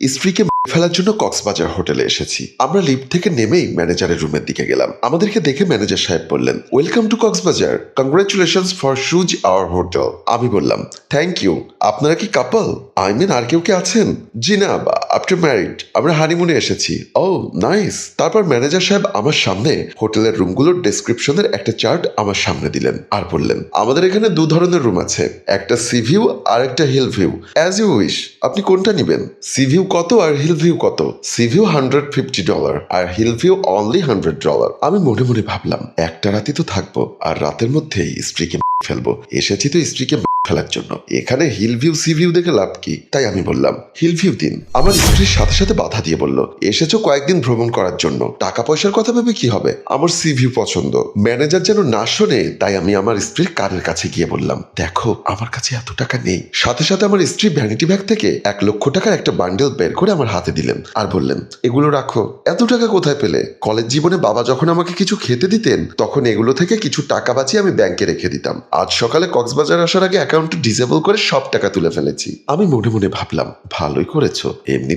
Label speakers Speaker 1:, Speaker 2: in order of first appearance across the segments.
Speaker 1: স্ত্রীকে ফেলার জন্য কক্সবাজার হোটেলে এসেছি। আমরা লিফট থেকে নেমেই ম্যানেজারের রুমের দিকে গেলাম। আমাদেরকে দেখে ম্যানেজার সাহেব বললেন welcome to Cox's Bazar. Congratulation for choose our hotel আমি বললাম থ্যাংক ইউ আপনারা কি কাপল আই মিন আর কেউ কে আছেন? জি না আফটার ম্যারিড আমরা হানিমুনে এসেছি। ও নাইস তারপর ম্যানেজার সাহেব আমার সামনে হোটেলের রুমগুলোর ডেসক্রিপশনের একটা চার্ট আমার সামনে দিলেন আর বললেন, আমাদের এখানে দু ধরনের রুম আছে। একটা সি ভিউ আর একটা hill view as you wish আপনি কোনটা নেবেন? সি ভিউ কত আর হিল ভিউ কত? Sea view hundred fifty dollar আর hill view only hundred dollar আমি মনে মনে ভাবলাম, একটা রাতই তো থাকব আর রাতের মধ্যেই স্ত্রীকে ফেলব। এসেছি তো স্ত্রীকে ফেলার জন্য। এখানে হিল ভিউ সি ভিউ দেখে লাভ কি? তাই আমি বললাম হিল ভিউ দিন। আমার স্ত্রীর সাথে সাথে বাধা দিয়ে বলল, এসেছ কয়েকদিন ভ্রমণ করার জন্য। টাকা পয়সার কথা ভেবে কি হবে? আমার সি ভিউ পছন্দ। ম্যানেজার যেন না শোনে, তাই আমি আমার স্ত্রীর কানের কাছে গিয়ে বললাম, দেখো, আমার কাছে এত টাকা নেই। সাথে সাথে আমার স্ত্রী ভ্যানিটি ব্যাগ থেকে এক লক্ষ টাকার একটা বান্ডেল বের করে আমার হাতে দিলেন আর বললেন, এগুলো রাখো। এত টাকা কোথায় পেলে? কলেজ জীবনে বাবা যখন আমাকে কিছু খেতে দিতেন, তখন এগুলো থেকে কিছু টাকা বাঁচিয়ে আমি ব্যাংকে রেখে দিতাম। আজ সকালে কক্সবাজার আসার আগে অ্যাকাউন্ট ডিসেবল করে সব টাকা তুলে ফেলেছি। আমি মনে মনে ভাবলাম, ভালোই করেছ।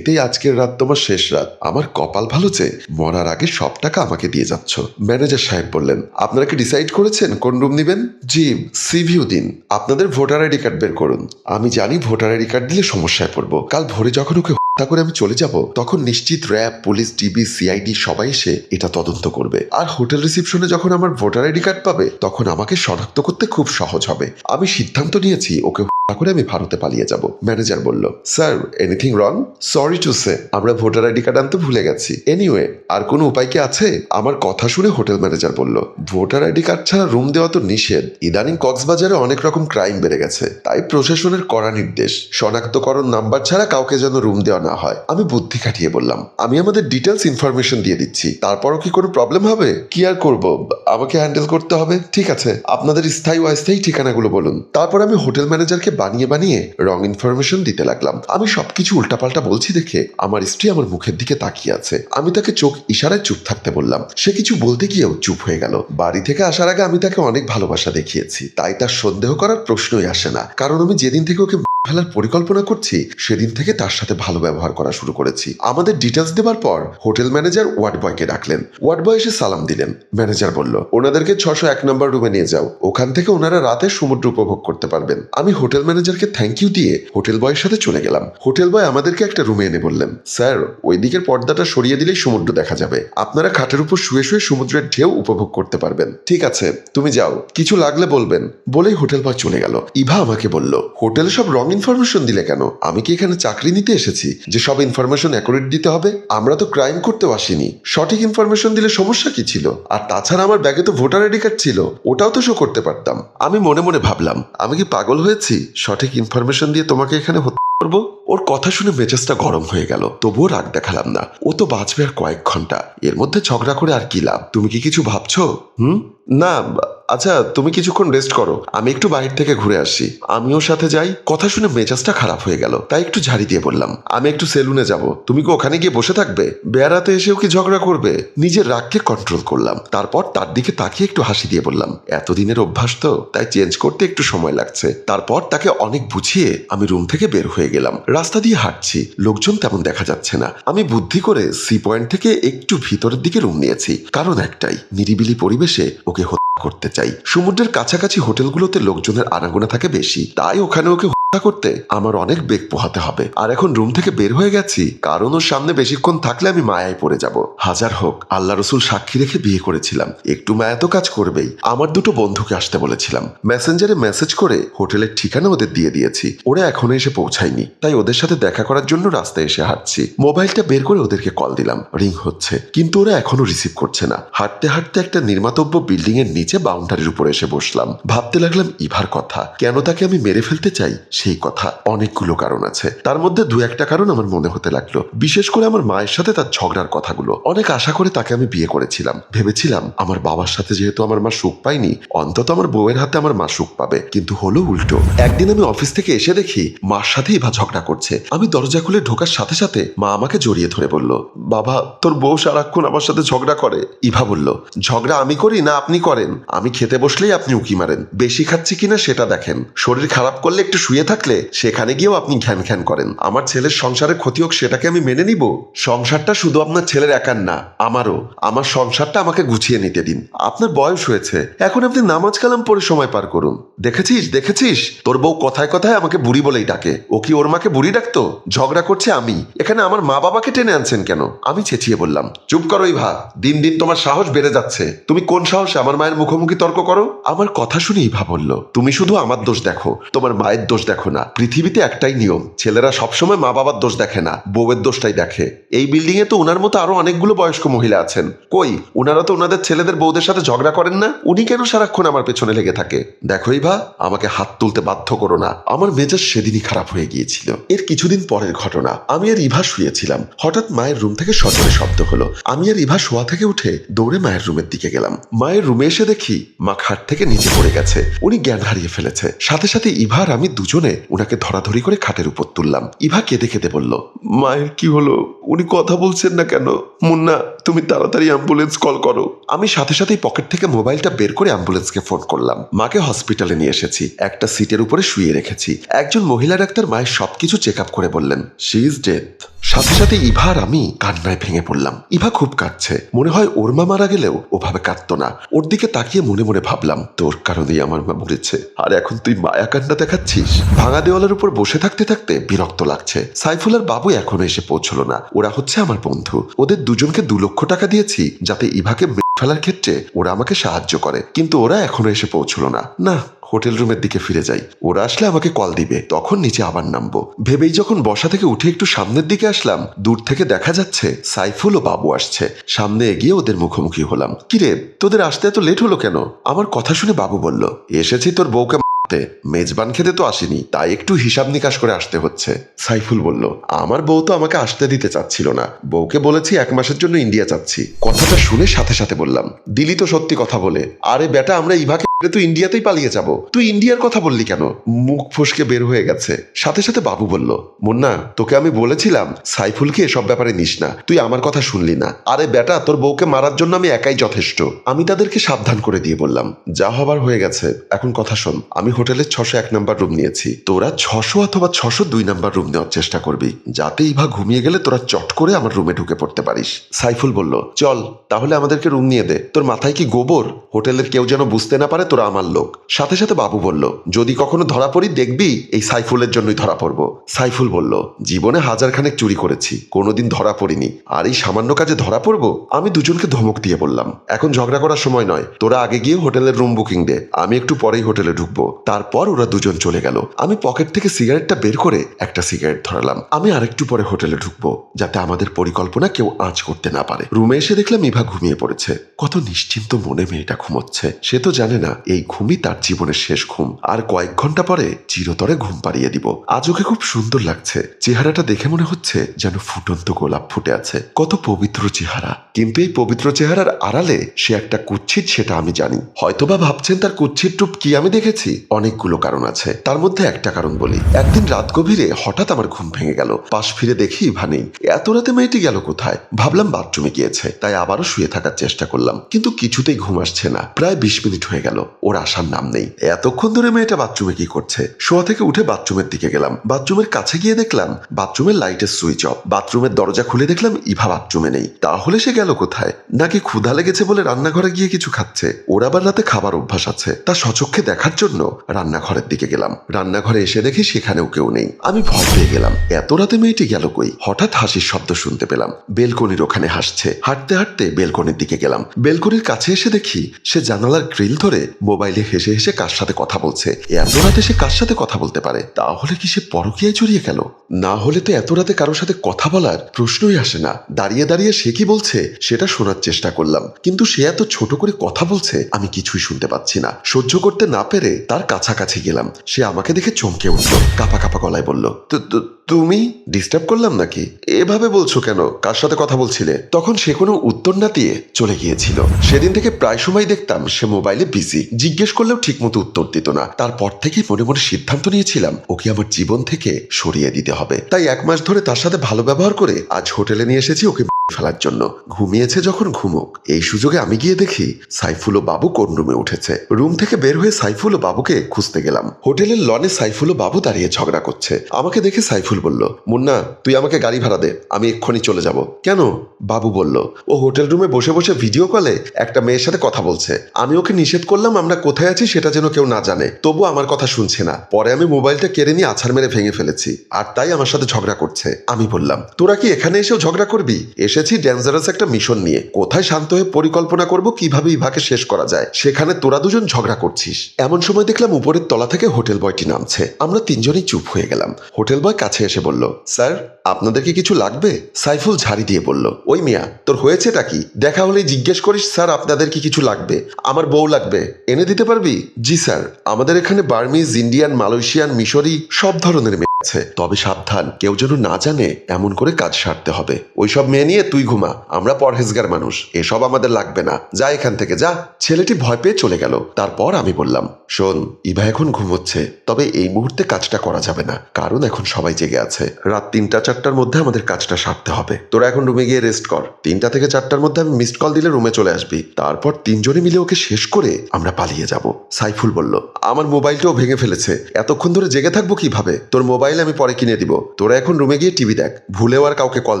Speaker 1: এমনিতেই আজকের রাত তোমার শেষ রাত। আমার কপাল ভালো যে, মরার আগে সব টাকা আমাকে দিয়ে যাচ্ছ। ম্যানেজার সাহেব বললেন, আপনারা কি ডিসাইড করেছেন কোন রুম নেবেন? জি সিভিউ দিন। আপনাদের ভোটার আইডি কার্ড বের করুন। আমি জানি ভোটার আইডি কার্ড দিলে সমস্যায় পড়ব। কাল ভোরে যখন ওকে হত্যা করে আমি চলে যাব, তখন নিশ্চিত র্যাব, পুলিশ ডিবি সিআইডি সবাই এসে এটা তদন্ত করবে। আর হোটেল রিসিপশনে যখন আমার ভোটার আইডি কার্ড পাবে, তখন আমাকে শনাক্ত করতে খুব সহজ হবে। আমি সিদ্ধান্ত নিয়েছি, ওকে করে আমি ভারতে পালিয়ে যাব, ম্যানেজার বলল। Sir anything wrong sorry to say আমরা ভোটার আইডি কার্ড আনতে ভুলে গেছি। এনিওয়ে আর কোনো উপায় কি আছে? আমার কথা শুনে হোটেল ম্যানেজার বলল, ভোটার আইডি কার্ড ছাড়া রুম দেওয়া তো নিষেধ। ইদানিং কক্সবাজারে অনেক রকম ক্রাইম বেড়ে গেছে। তাই প্রশাসনের কড়া নির্দেশ, শনাক্তকরণ নাম্বার ছাড়া কাউকে যেন রুম দেওয়া না হয়। আমি বুদ্ধি খাটিয়ে বললাম, আমি আমাদের ডিটেলস ইনফরমেশন দিয়ে দিচ্ছি। তারপরও কি কোনো প্রবলেম হবে? কি আর করব? আমাকে হ্যান্ডেল করতে হবে? ঠিক আছে, আপনাদের স্থায়ী অস্থায়ী ঠিকানাগুলো বলুন। তারপর আমি হোটেল ম্যানেজারকে বানিয়ে বানিয়ে রং ইনফরমেশন দিতে লাগলাম। আমি সবকিছু উল্টাপাল্টা বলছি দেখে আমার স্ত্রী আমার মুখের দিকে তাকিয়ে আছে। আমি তাকে চোখ ইশারায় চুপ থাকতে বললাম। সে কিছু বলতে গিয়েও চুপ হয়ে গেল। বাড়ি থেকে আসার আগে আমি তাকে অনেক ভালোবাসা দেখিয়েছি। তাই তার সন্দেহ করার প্রশ্নই আসে না। কারণ আমি যেদিন থেকে ওকে ফেলার পরিকল্পনা করছি, সেদিন থেকে তার সাথে ভালো ব্যবহার করা শুরু করেছি। আমাদের ডিটেলস দেওয়ার পর হোটেল ম্যানেজার ওয়ার্ড বয়কে ডাকলেন। ওয়ার্ড বয় এসে সালাম দিলেন। ম্যানেজার বলল, ওনাদেরকে ছশো এক নম্বর রুমে নিয়ে যাও। ওখান থেকে ওনারা রাতে সমুদ্র উপভোগ করতে পারবেন। আমি হোটেল ম্যানেজারকে থ্যাংক ইউ দিয়ে হোটেল বয়ের সাথে চলে গেলাম। হোটেল বয় আমাদেরকে একটা রুমে এনে বললেন, স্যার, ওই দিকের পর্দাটা সরিয়ে দিলেই সমুদ্র দেখা যাবে। আপনারা খাটের উপর শুয়ে শুয়ে সমুদ্রের ঢেউ উপভোগ করতে পারবেন। ঠিক আছে, তুমি যাও। কিছু লাগলে বলবেন। বলেই হোটেল বয় চলে গেল। ইভা আমাকে বলল, হোটেলে সব রং ইনফরমেশন দিলে কেন? আমি কি এখানে চাকরি নিতে এসেছি? যে সব ইনফরমেশন অ্যাকুরেট দিতে হবে, আমরা তো ক্রাইম করতেও আসিনি। সঠিক ইনফরমেশন দিলে সমস্যা কি ছিল? আর তাছাড়া আমার ব্যাগে তো ভোটার আইডি কার্ড ছিল। ওটাও তো শো করতে পারতাম। আমি মনে মনে ভাবলাম, আমি কি পাগল হয়েছি? সঠিক ইনফরমেশন দিয়ে তোমাকে এখানে হত্যা করব? ওর কথা শুনে মেজাজটা গরম হয়ে গেল। তবুও রাগ দেখালাম না। ও তো বাঁচবে আর কয়েক ঘণ্টা। এর মধ্যে ঝগড়া করে আর কি লাভ? তুমি কি কিছু ভাবছ? হুম? না আচ্ছা তুমি কিছুক্ষণ রেস্ট করো। আমি একটু বাইরে থেকে ঘুরে আসি। আমিও সাথে যাই। কথা শুনে মেজাজটা খারাপ হয়ে গেল। তাই একটু ঝাড়ি দিয়ে বললাম, আমি একটু সেলুনে যাব। তুমি কি ওখানে গিয়ে বসে থাকবে? বেড়াতে এসেও কি ঝগড়া করবে? নিজের রাগকে কন্ট্রোল করলাম। তারপর তার দিকে তাকিয়ে একটু হাসি দিয়ে বললাম, এতদিনের অভ্যাস তো, তাই চেঞ্জ করতে একটু সময় লাগছে। তারপর তাকে অনেক বুঝিয়ে আমি রুম থেকে বের হয়ে গেলাম। রাস্তা দিয়ে হাঁটছি। লোকজন তেমন দেখা যাচ্ছে না। আমি বুদ্ধি করে সি পয়েন্ট থেকে একটু ভিতরের দিকে রুম নিয়েছি। কারণ একটাই, নিরিবিলি পরিবেশে ওকে হত্যা করতে চাই। সমুদ্রের কাছাকাছি হোটেলগুলোতে লোকজনের আনাগোনা থাকে বেশি। তাই ওখানে ওকে করতে আমার অনেক বেগ পোহাতে হবে। আর এখন রুম থেকে বের হয়ে গেছি। কারণ ওর সামনে বেশিক্ষণ থাকলে আমি মায়ায় পড়ে যাব। হাজার হোক, আল্লাহ রসুল সাক্ষী রেখে বিয়ে করেছিলাম। একটু মায়া তো কাজ করবেই। আমার দুটো বন্ধুকে আসতে বলেছিলাম। মেসেঞ্জারে মেসেজ করে হোটেলের ঠিকানা ওদের দিয়ে দিয়েছি। ওরা এখনও এসে পৌঁছায়নি। তাই ওদের সাথে দেখা করার জন্য রাস্তায় এসে হাঁটছি। মোবাইলটা বের করে ওদেরকে কল দিলাম। রিং হচ্ছে। কিন্তু ওরা এখনও রিসিভ করছে না। হাঁটতে হাঁটতে একটা নির্মাতব্য বিল্ডিং এর নিচে বাউন্ডারির উপর এসে বসলাম। ভাবতে লাগলাম, ইভার কথা। কেন তাকে আমি মেরে ফেলতে চাই? সেই কথা অনেকগুলো কারণ আছে। তার মধ্যে দু একটা কারণ আমার মনে হতে লাগল। বিশেষ করে আমার মায়ের সাথে তার ঝগড়ার কথাগুলো। অনেক আশা করে তাকে আমি বিয়ে করেছিলাম। ভেবেছিলাম আমার বাবার সাথে যেহেতু আমার মা সুখ পায়নি, অন্তত আমার বউয়ের হাতে আমার মা সুখ পাবে। কিন্তু হলো উল্টো। একদিন আমি অফিস থেকে এসে দেখি মার সাথেই বা ঝগড়া করছে। আমি দরজা খুলে ঢোকার সাথে সাথে মা আমাকে জড়িয়ে ধরে বলল, বাবা, তোর বউ সারাক্ষণ আমার সাথে ঝগড়া করে। ইভা বলল, ঝগড়া আমি করি না আপনি করেন। আমি খেতে বসলেই আপনি উকি মারেন। বেশি খাচ্ছি কিনা সেটা দেখেন। শরীর খারাপ করলে একটু শুয়ে থাকলে সেখানে গিয়েও আপনি ঘ্যান ঘ্যান করেন। আমার ছেলের সংসারের ক্ষতি হোক, সেটাকে আমি মেনে নিব। সংসারটা শুধু আপনার ছেলের একার না, আমারও। আমার সংসারটা আমাকে গুছিয়ে নিতে দিন। আপনার বয়স হয়েছে। এখন আপনি নামাজ কালাম পড়ে সময় পার করুন। দেখেছিস? দেখেছিস? তোর বউ কথায় কথায় আমাকে বুড়ি বলেই ডাকে। ও কি ওর মাকে বুড়ি ডাকতো? ঝগড়া করছে আমি। এখানে আমার মা বাবাকে টেনে আনছেন কেন? আমি চেঁচিয়ে বললাম, চুপ করো ইভা। দিন দিন তোমার সাহস বেড়ে যাচ্ছে। তুমি কোন সাহসে আমার মায়ের মুখোমুখি তর্ক করো? আমার কথা শুনে ইভা বলল, তুমি শুধু আমার দোষ দেখো। তোমার মায়ের দোষ দেখো। না, পৃথিবীতে একটাই নিয়ম, ছেলেরা সবসময় মা বাবার দোষ দেখে না, বউয়ের দোষটাই দেখে। এই বিল্ডিং এ তো ওনার মতো আরও অনেকগুলো বয়স্ক মহিলা আছেন। কই ওনারা তো ওনাদের ছেলেদের বউদের সাথে ঝগড়া করেন না? উনি কেন সারাক্ষণ আমার পেছনে লেগে থাকে? দেখো ইভা, আমাকে হাত তুলতে বাধ্য করো না। আমার মেজাজ সেদিনই খারাপ হয়ে গিয়েছিল। এর কিছুদিন পরের ঘটনা। আমি আর ইভা শুয়েছিলাম। হঠাৎ মায়ের রুম থেকে সজোরে শব্দ হলো। আমি আর ইভা শোয়া থেকে উঠে দৌড়ে মায়ের রুমের দিকে গেলাম। মায়ের রুমে এসে দেখি মা খাট থেকে নিচে পড়ে গেছে। উনি জ্ঞান হারিয়ে ফেলেছে। সাথে সাথে ইভা আর আমি দুজনে ওনাকে ধরাধরি করে খাটের উপর তুললাম। ইভা কেঁদে কেঁদে বলল, মায়ের কি হলো? উনি কথা বলছেন না কেন? মুন্না, তুমি তাড়াতাড়ি অ্যাম্বুলেন্স কল করো। আমি সাথে সাথেই পকেট থেকে মোবাইলটা বের করে অ্যাম্বুলেন্সকে ফোন করলাম। মাকে হসপিটালে নিয়ে এসেছি। একটা সিটের উপরে শুয়ে রেখেছি। একজন মহিলা ডাক্তার মায়ের সবকিছু চেক আপ করে বললেন শি ইজ ডেথ সাথে সাথে ইভা আর আমি কান্নায় ভেঙে পড়লাম। ইভা খুব কাঁদছে। মনে হয় ওর মা মারা গেলেও ওভাবে কাঁদতো না। ওর দিকে তাকিয়ে মনে মনে ভাবলাম, তোর কারণেই আমার মা মরেছে। আর এখন তুই মায়া কান্না দেখাচ্ছিস? ভাঙা দেওয়ালের উপর বসে থাকতে থাকতে বিরক্ত লাগছে। সাইফুল আর বাবু এখনও এসে পৌঁছলো না। ওরা হচ্ছে আমার বন্ধু। ওদের দুজনকে দু লক্ষ টাকা দিয়েছি যাতে ইভাকে ফেলার ক্ষেত্রে ওরা আমাকে সাহায্য করে। কিন্তু ওরা এখনও এসে পৌঁছলো না। না, হোটেল রুমের দিকে ফিরে যাই। ওরা আসলে আমাকে কল দিবে। তখন নিচে আবার নামবো। ভেবেই যখন বসা থেকে উঠে একটু সামনের দিকে আসলাম, দূর থেকে দেখা যাচ্ছে সাইফুল ও বাবু আসছে। সামনে এগিয়ে ওদের মুখোমুখি হলাম। কিরে, তোদের আসতে এত লেট হলো কেন? আমার কথা শুনে বাবু বলল, এসেছি তোর বউকে মারতে। মেজবান খেতে তো আসেনি, তাই একটু হিসাব নিকাশ করে আসতে হচ্ছে। সাইফুল বলল, আমার বউ তো আমাকে আসতে দিতে চাচ্ছিল না। বউকে বলেছি এক মাসের জন্য ইন্ডিয়া চাচ্ছি কথাটা শুনে সাথে সাথে বললাম, দিলি তো সত্যি কথা বলে। আরে বেটা, আমরা ইভাকে মেরে তো ইন্ডিয়াতেই পালিয়ে যাব। তুই ইন্ডিয়ার কথা বললি কেন? মুখ ফসকে বের হয়ে গেছে। সাথে সাথে বাবু বলল, মুন্না, তোকে আমি বলেছিলাম, সাইফুলকে এসব ব্যাপারে নিস না। তুই আমার কথা শুনলি না। আরে বেটা, তোর বউকে মারার জন্য আমি একাই যথেষ্ট। আমি তাদেরকে সাবধান করে দিয়ে বললাম, যা হবার হয়ে গেছে। এখন কথা শোন, আমি হোটেলের ছশো এক নাম্বার রুম নিয়েছি। তোরা ছশো অথবা ছশো দুই নাম্বার রুম নেওয়ার চেষ্টা করবি। যাতে ইভা ঘুমিয়ে গেলে তোরা চট করে আমার রুমে ঢুকে পড়তে পারিস। সাইফুল বলল, চল, তাহলে আমাদেরকে রুম নিয়ে দে। তোর মাথায় কি গোবর? হোটেলের কেউ যেন বুঝতে না পারে তোরা আমার লোক। সাথে সাথে বাবু বলল, যদি কখনো ধরা পড়ি, দেখবি এই সাইফুলের জন্যই ধরা পড়ব। সাইফুল বলল, জীবনে হাজার খানেক চুরি করেছি, কোনোদিন ধরা পড়িনি। আর এই সামান্য কাজে ধরা পড়ব? আমি দুজনকে ধমক দিয়ে বললাম, এখন ঝগড়া করার সময় নয়, তোরা আগে গিয়ে হোটেলের রুম বুকিং দে, আমি একটু পরেই হোটেলে ঢুকবো। তারপর ওরা দুজন চলে গেল। আমি পকেট থেকে সিগারেটটা বের করে একটা সিগারেট ধরালাম। আমি আরেকটু পরে হোটেলে ঢুকবো, যাতে আমাদের পরিকল্পনা কেউ আঁচ করতে না পারে। রুমে এসে দেখলাম ইভা ঘুমিয়ে পড়েছে। কত নিশ্চিন্ত মনে মেয়েটা ঘুমোচ্ছে। সে তো জানে না এই ঘুমই তার জীবনের শেষ ঘুম। আর কয়েক ঘণ্টা পরে চিরতরে ঘুম পাড়িয়ে দিব। আজ ওকে খুব সুন্দর লাগছে। চেহারাটা দেখে মনে হচ্ছে যেন ফুটন্ত গোলাপ ফুটে আছে। কত পবিত্র চেহারা। কিন্তু এই পবিত্র চেহারার আড়ালে সে একটা কুচ্ছিত সেটা আমি জানি। হয়তোবা ভাবছেন তার কুচ্ছিত টুপ কি আমি দেখেছি? অনেকগুলো কারণ আছে। তার মধ্যে একটা কারণ বলি। একদিন রাত গভীরে হঠাৎ আমার ঘুম ভেঙে গেল। পাশ ফিরে দেখি ইভা নেই। এত রাতে মেয়েটি গেল কোথায়? ভাবলাম বাথরুমে গিয়েছে। তাই আবারও শুয়ে থাকার চেষ্টা করলাম। কিন্তু কিছুতেই ঘুম আসছে না। প্রায় বিশ মিনিট হয়ে গেল। ওর আসার নাম নেই। এতক্ষণ ধরে মেয়েটা বাথরুমে কি করছে? শোয়া থেকে উঠে বাথরুমের দিকে গেলাম। বাথরুমের কাছে গিয়ে দেখলাম, বাথরুমের লাইটের সুইচ অফ। বাথরুমের দরজা খুলে দেখলাম ইভা বাথরুমে নেই। তাহলে সে গেল কোথায়? নাকি ক্ষুধা লেগেছে বলে রান্নাঘরে গিয়ে কিছু খাচ্ছে? ওর আবার রাতে খাবার অভ্যাস আছে। তা সচক্ষে দেখার জন্য রান্নাঘরের দিকে গেলাম। রান্নাঘরে এসে দেখি সেখানেও কেউ নেই। আমি ভয় পেয়ে গেলাম, এত রাতে মেয়েটি গেল কই? হঠাৎ হাসির শব্দ শুনতে পেলাম। বেলকনির ওখানে হাসছে। হাঁটতে হাঁটতে বেলকনির দিকে গেলাম। বেলকনির কাছে এসে দেখি, সে জানালার গ্রিল ধরে মোবাইলে হেসে হেসে কার সাথে কথা বলছে? এত রাতে সে কার সাথে কথা বলতে পারে? তাহলে কি সে পরকীয়ায় জড়িয়ে গেল? না হলে তো এত রাতে কারোর সাথে কথা বলার প্রশ্নই আসে না। দাঁড়িয়ে দাঁড়িয়ে সে কি বলছে, সেটা শোনার চেষ্টা করলাম। কিন্তু সে এত ছোট করে কথা বলছে, আমি কিছুই শুনতে পাচ্ছি না। সহ্য করতে না পেরে তার কাছাকাছি গেলাম। সে আমাকে দেখে চমকে উঠল, কাপা কাপা গলায় বলল, "তু- তু- তুমি ডিস্টার্ব করলাম নাকি? এভাবে বলছো কেন? কার সাথে কথা বলছিলে? তখন সে কোনো উত্তর না দিয়ে চলে গিয়েছিল। সেদিন থেকে প্রায় সময় দেখতাম সে মোবাইলে বিজি জিজ্ঞেস করলেও ঠিক মতো উত্তর দিত না। তারপর থেকেই মনে মনে সিদ্ধান্ত নিয়েছিলাম, ওকে আমার জীবন থেকে সরিয়ে দিতে হবে। তাই এক মাস ধরে তার সাথে ভালো ব্যবহার করে আজ হোটেলে নিয়ে এসেছি, ওকে ফেলার জন্য। ঘুমিয়েছে যখন ঘুমুক। এই সুযোগে আমি গিয়ে দেখি সাইফুল ও বাবু কোন রুমে উঠেছে। রুম থেকে বের হয়ে সাইফুল ও বাবুকে খুঁজতে গেলাম। হোটেলের লনে সাইফুল ও বাবু দাঁড়িয়ে ঝগড়া করছে। আমাকে দেখে সাইফুল বলল, মুন্না, তুই আমাকে গাড়ি ভাড়া দে। আমি এক্ষুনি চলে যাব। কেন? বাবু বলল, ও হোটেল রুমে বসে বসে ভিডিও কলে একটা মেয়ের সাথে কথা বলছে। আমি ওকে নিষেধ করলাম আমরা কোথায় আছি সেটা যেন কেউ না জানে। তবু আমার কথা শুনছে না। পরে আমি মোবাইলটা কেড়ে নিয়ে আছাড় মেরে ভেঙে ফেলেছি। আর তাই আমার সাথে ঝগড়া করছে। আমি বললাম, তোরা কি এখানে এসেও ঝগড়া করবি? এসেছি ডেঞ্জারাস একটা মিশন নিয়ে। কোথায় শান্ত হয়ে পরিকল্পনা করব, কীভাবে ইভাকে শেষ করা যায়? সেখানে তোরা দুজন ঝগড়া করছিস। এমন সময় দেখলাম উপরের তলা থেকে হোটেল বয়টি নামছে। আমরা তিনজনই চুপ হয়ে গেলাম। হোটেল বয় কাছে এসে বলল, স্যার আপনাদের কি কিছু লাগবে? সাইফুল ঝাড়ি দিয়ে বলল, ওই মিয়া, তোর হয়েছেটা কি? দেখা হলেই জিজ্ঞেস করিস, স্যার, আপনাদের কি কিছু লাগবে? আমার বউ লাগবে। এনে দিতে পারবি? জি, স্যার। আমাদের এখানে বার্মিজ, ইন্ডিয়ান, মালয়েশিয়ান, মিশরি, সব ধরনের আছে। তবে সাবধান, কেউ যেন না জানে এমন করে কাজ সারতে হবে। ওইসব মেয়ে নিয়ে তুই ঘুমা, আমরা পরহেজগার মানুষ, এসব আমাদের লাগবে না। যা এখান থেকে যা। ছেলেটি ভয় পেয়ে চলে গেল। তারপর আমি বললাম, শোন, ইভা এখন ঘুমোচ্ছে, তবে এই মুহূর্তে কাজটা করা যাবে না। কারণ এখন সবাই জেগে আছে। রাত তিনটা চারটার মধ্যে আমাদের কাজটা সারতে হবে। তোরা এখন রুমে গিয়ে রেস্ট কর। তিনটা থেকে চারটার মধ্যে আমি মিসড কল দিলে রুমে চলে আসবি। তারপর তিনজনে মিলে ওকে শেষ করে আমরা পালিয়ে যাব। সাইফুল বলল, আমার মোবাইলটাও ভেঙে ফেলেছে। এতক্ষণ ধরে জেগে থাকব কীভাবে? তোর মোবাইল আমি পরে কিনে দিব। তোরা এখন রুমে গিয়ে টিভি দেখ। ভুলেও আর কাউকে কল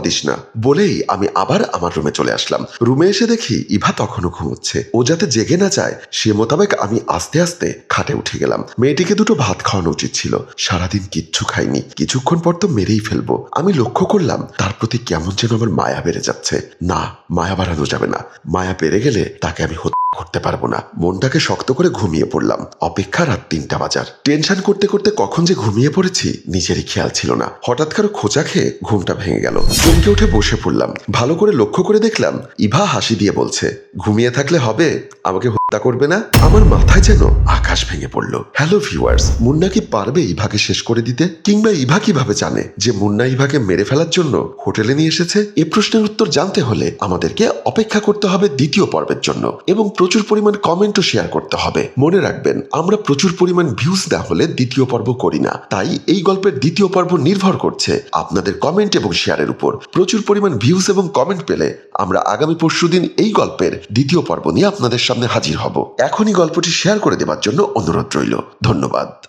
Speaker 1: দিস না। বলেই আমি আবার আমার রুমে চলে আসলাম। রুমে এসে দেখি ইভা তখনও ঘুমোচ্ছে। ও যাতে জেগে না যায়, সে মোতাবেক আমি আস্তে আস্তে খাটে উঠে গেলাম। মেয়েটিকে দুটো ভাত খাওয়ানো উচিত ছিল। সারাদিন কিচ্ছু খাইনি। কিছুক্ষণ পর তো মেরেই ফেলব। আমি লক্ষ্য করলাম, তার প্রতি কেমন যেন আমার মায়া বেড়ে যাচ্ছে। না, মায়া বাড়ানো যাবে না। মায়া বেড়ে গেলে তাকে আমি হত্যা করতে পারব না। মনটাকে শক্ত করে ঘুমিয়ে পড়লাম। অপেক্ষা রাত তিনটা বাজার। টেনশন করতে করতে কখন যে ঘুমিয়ে পড়েছি নিজেরই খেয়াল ছিল না। হঠাৎ কারও খোঁচা খেয়ে ঘুমটা ভেঙে গেল। চমকে উঠে বসে পড়লাম। ভালো করে লক্ষ্য করে দেখলাম, ইভা হাসি দিয়ে বলছে, ঘুমিয়ে থাকলে হবে? আমাকে হত্যা করবে না? আমার মাথায় যেন আকাশ ভেঙে পড়ল। হ্যালো ভিউয়ার্স মুন্না কি পারবে ইভাকে শেষ করে দিতে? কিংবা ইভা কীভাবে জানে যে মুন্না ইভাকে মেরে ফেলার জন্য হোটেলে নিয়ে এসেছে? এ প্রশ্নের উত্তর জানতে হলে আমাদেরকে অপেক্ষা করতে হবে দ্বিতীয় পর্বের জন্য এবং প্রচুর পরিমাণ কমেন্টও শেয়ার করতে হবে। মনে রাখবেন, আমরা প্রচুর পরিমাণ ভিউজ না হলে দ্বিতীয় পর্ব করি না। তাই এই গল্পের দ্বিতীয় পর্ব নির্ভর করছে আপনাদের কমেন্ট এবং শেয়ারের উপর। প্রচুর পরিমাণ ভিউজ এবং কমেন্ট পেলে আমরা আগামী পরশুদিন এই গল্পের দ্বিতীয় পর্ব নিয়ে আপনাদের সামনে হাজির হব। এখনই গল্পটি শেয়ার করে দেবার জন্য অনুরোধ রইল। ধন্যবাদ।